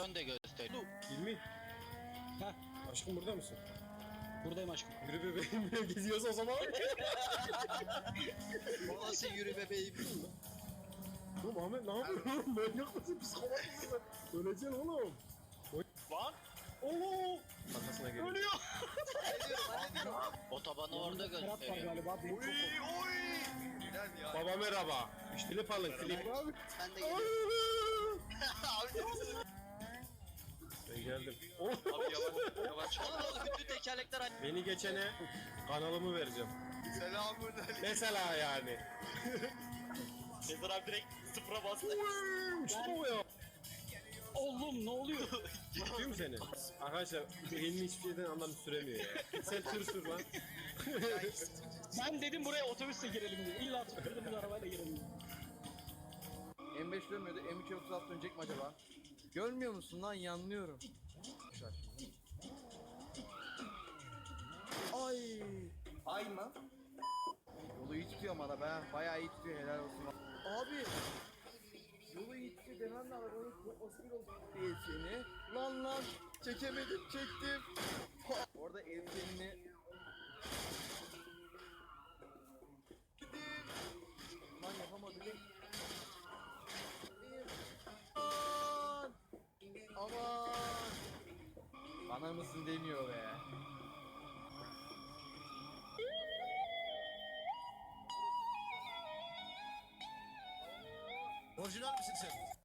Yön de göster. Hilmi. Heh. Aşkım burada mısın? Buradayım aşkım. Yürü bebeğim böyle geziyoruz o zaman. O nasıl yürü bebeğim? Oğlum Ahmet ne yapıyorsun oğlum? Manyak mısın? Psikopat mısın sen? Öleceksin oğlum. Lan Oo! Arkasına geliyor. Ölüyor. otobanı orada Ferhat var gösteriyor. galiba. Beni çok Baba merhaba. Klip alın klip. Sen de gel. Ben geldim. Abi yavaş yavaş. Oğlum bütün tekerlekler aç. Beni geçene kanalımı vereceğim. Selamun Mesela yani. Sezer abi direkt sıfıra bastı. İşte bu ya. Oğlum ne oluyor? Kim seni? Arkadaşlar Hilmi hiçbir şeyden anlam süremiyor ya. Sen tır sür lan. ben dedim buraya otobüsle girelim diye. İlla tutturdum arabayla girelim diye. M5 dönmüyordu. M2 36 dönecek mi acaba? Görmüyor musun lan? Yanlıyorum. Ay. Ay mı? Yolu iyi tutuyor araba ha. Bayağı iyi tutuyor helal olsun. Abi. Yolu iyi tutuyor demem de arabanın kopması bir oldu. El seni. Lan lan. Çekemedim çektim. Orada el Bana mısın demiyor be. Orijinal misin sen?